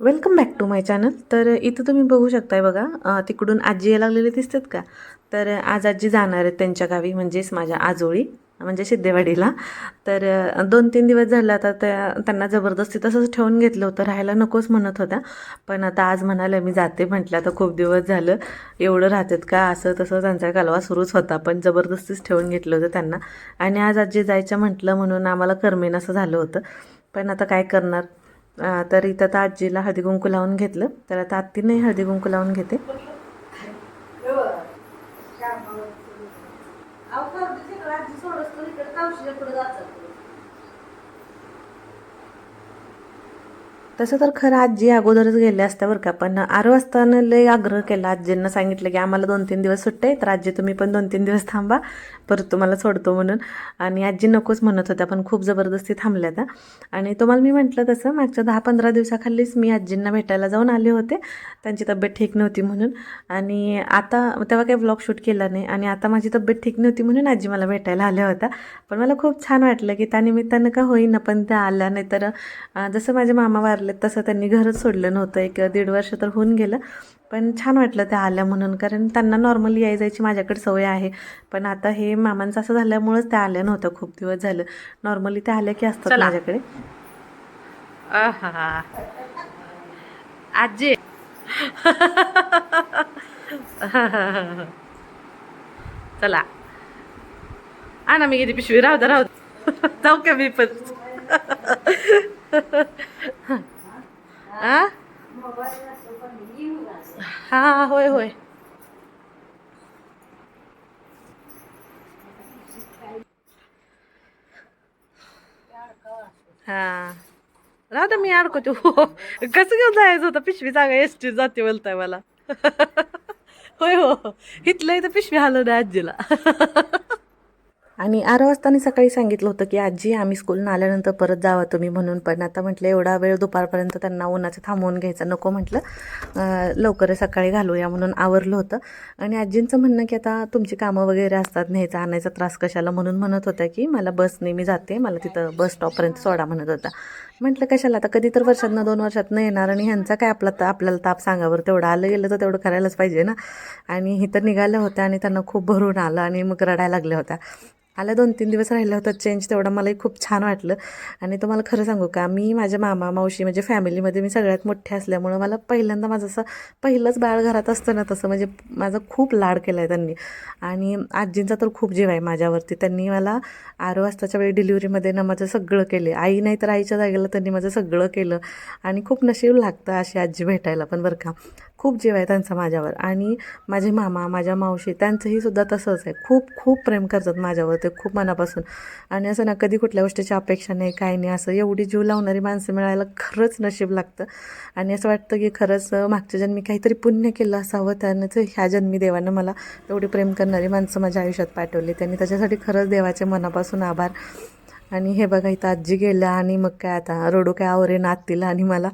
Welcome back to my channel तर इथं तुम्ही बघू शकताय बघा तिकडून आजी यायला लागलेले दिसतात का? तर आज आजी जाणार आहेत त्यांच्या गावी म्हणजेच माझ्या आजोळी म्हणजे सिद्धेवाडीला. तर दोन तीन दिवस झाले आता त्या त्यांना जबरदस्ती तसंच ठेवून घेतलं होतं राहायला नकोच म्हणत होत्या. पण आता आज म्हणाल्या मी जाते म्हटलं आता खूप दिवस झालं एवढं राहतात का? असं तसं त्यांचा कालवा सुरूच होता पण जबरदस्तीच ठेवून घेतलं होतं त्यांना. आणि आज आजी जायचं म्हटलं म्हणून आम्हाला करमेन असं झालं होतं. पण आता काय करणार? तर इथं आता आजीला हळदीकुंकू लावून घेतलं. तर आता आत्तीने हळदीकुंकू लावून घेते. तसं तर खरं आजी अगोदरच गेल्या असत्या बरं का पण आरो असताना लय आग्रह केला आजींना सांगितलं की आम्हाला दोन तीन दिवस सुट्टे आहे, तर आजी तुम्ही पण दोन तीन दिवस थांबा परत तुम्हाला सोडतो म्हणून. आणि आजी नकोच म्हणत होत्या पण खूप जबरदस्ती थांबल्या त्या आणि तुम्हाला मी म्हटलं तसं मागच्या दहा पंधरा दिवसाखालीच मी आजींना भेटायला जाऊन आले होते त्यांची तब्येत ठीक नव्हती म्हणून. आणि आता तेव्हा काही ब्लॉग शूट केला नाही आणि आता माझी तब्येत ठीक नव्हती म्हणून आजी मला भेटायला आल्या होत्या. पण मला खूप छान वाटलं की त्यानिमित्तानं का होईना पण त्या आल्या नाही तर जसं माझे मामा वारले तसं त्यांनी घरच सोडलं नव्हतं. एक दीड वर्ष तर होऊन गेलं. पण छान वाटलं त्या आल्या म्हणून. कारण त्यांना नॉर्मली याय जायची माझ्याकडे सवय आहे. पण आता हे मामांचं असं झाल्यामुळंच त्या आल्या नव्हत्या. खूप दिवस झालं. नॉर्मली त्या आल्या की असतात माझ्याकडे. आजी. चला. आणा मी किती पिशवी. राहू द्या राहू. जाऊ का मी पण? आ? हा होय होय. हा. राहता मी अडकवते हो, हो कसं घेऊन जायचं होतं? पिशवी जागा एस टी जाते बोलताय मला. होय हो, हो. इथलं इथं पिशवी हलव आजीला. आणि आरा वाजतानी सकाळी सांगितलं होतं की आजी आम्ही स्कूलनं आल्यानंतर परत जावा तुम्ही म्हणून पण आता म्हटलं एवढा वेळ दुपारपर्यंत त्यांना उन्हाचं थांबवून घ्यायचं नको म्हटलं. लवकर सकाळी घालूया म्हणून आवरलं होतं. आणि आजींचं म्हणणं की आता तुमची कामं वगैरे असतात न्यायचा आणायचा त्रास कशाला? म्हणून म्हणत होत्या की मला बसने मी जाते मला तिथं बस स्टॉपपर्यंत सोडा म्हणत होता. म्हटलं कशाला? आता कधी तर वर्षातनं दोन वर्षातनं येणार आणि ह्यांचा काय आपला ता आपल्याला ताप सांगावर? तेवढं आलं गेलं तर तेवढं करायलाच पाहिजे ना. आणि इथं निघाल्या होत्या आणि त्यांना खूप भरून आलं आणि मग रडायला लागल्या होत्या. आला दोन तीन दिवस राहिला होता चेंज तेवढा मलाही खूप छान वाटलं. आणि तुम्हाला खरं सांगू का मी माझ्या मामा मावशी म्हणजे फॅमिलीमध्ये मी सगळ्यात मोठे असल्यामुळं मला पहिल्यांदा माझं असं पहिलंच बाळ घरात असतं ना तसं म्हणजे माझा खूप लाड केला आहे त्यांनी. आणि आजींचा तर खूप जीव आहे माझ्यावरती. त्यांनी मला आरो वाजताच्या वेळी डिलिव्हरीमध्ये ना माझं सगळं केले. आई नाही तर आईच्या जागेला त्यांनी माझं सगळं केलं. आणि खूप नशीब लागतं अशी आजी भेटायला पण बरं का. खूप जीव आहे त्यांचा माझ्यावर. आणि माझे मामा माझ्या मावशी त्यांचंही सुद्धा तसंच आहे. खूप खूप प्रेम करतात माझ्यावर ते खूप मनापासून. आणि असं ना कधी कुठल्या गोष्टीची अपेक्षा नाही काय नाही असं एवढी जीव लावणारी माणसं मिळायला खरंच नशीब लागतं. आणि असं वाटतं की खरंच मागच्या जन्मी काहीतरी पुण्य केलं असावं त्यानंच ह्या जन्मी देवानं मला एवढी प्रेम करणारी माणसं माझ्या आयुष्यात पाठवली. त्यांनी त्याच्यासाठी खरंच देवाचे मनापासून आभार. आणि हे बघा इथं आजी गेल्या आणि मग काय आता रडू काय आवरे नात आणि मला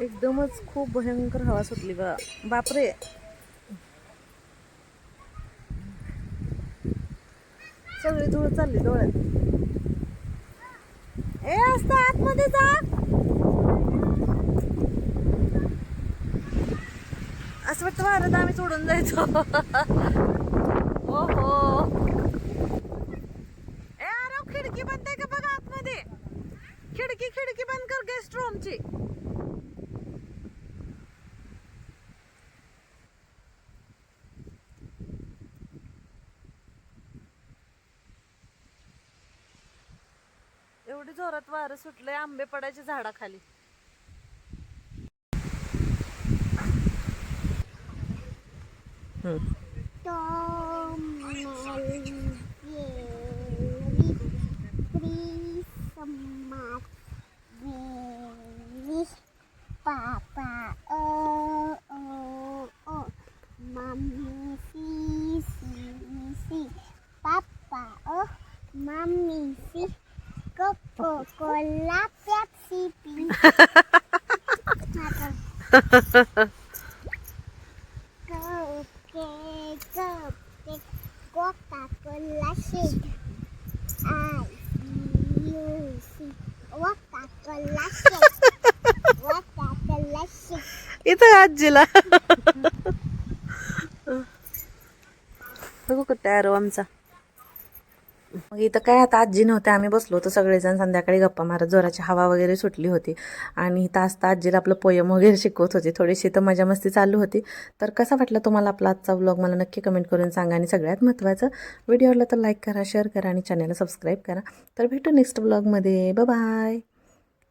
एकदमच खूप भयंकर हवा सुटली बा. बापरे. सगळी धूळ चालली डोळ्यात. ए असता आतमध्ये जा. असं वाटतं भारत आम्ही सोडून जायचो. हो ए अरे हो, खिडकी बंद आहे का बघा आतमध्ये? खिडकी खिडकी बंद कर गेस्ट रूमची एवढी जोरात वारं सुटलंय आंबे पडायचे झाडाखाली. Papa, oh, oh, oh, mommy, see, see, Papa, oh, mommy, see, Coca-Cola, Pepsi, Pepsi. इथं आजीला. बघू कुठे अरो आमचा. मग इथं काय आता आजी नव्हते आम्ही बसलो होतो सगळेजण संध्याकाळी गप्पा मारत. जोराची हवा वगैरे सुटली होती. आणि इथं असता आजीला आपलं पोयम वगैरे शिकवत होती. थोडीशी तर मजा मस्ती चालू होती. तर कसा वाटला तुम्हाला आपला आजचा व्लॉग मला नक्की कमेंट करून सांगा. आणि सगळ्यात महत्त्वाचं व्हिडिओला तर लाईक करा शेअर करा आणि चॅनलला सबस्क्राईब करा. तर भेटू नेक्स्ट व्लॉगमध्ये बाय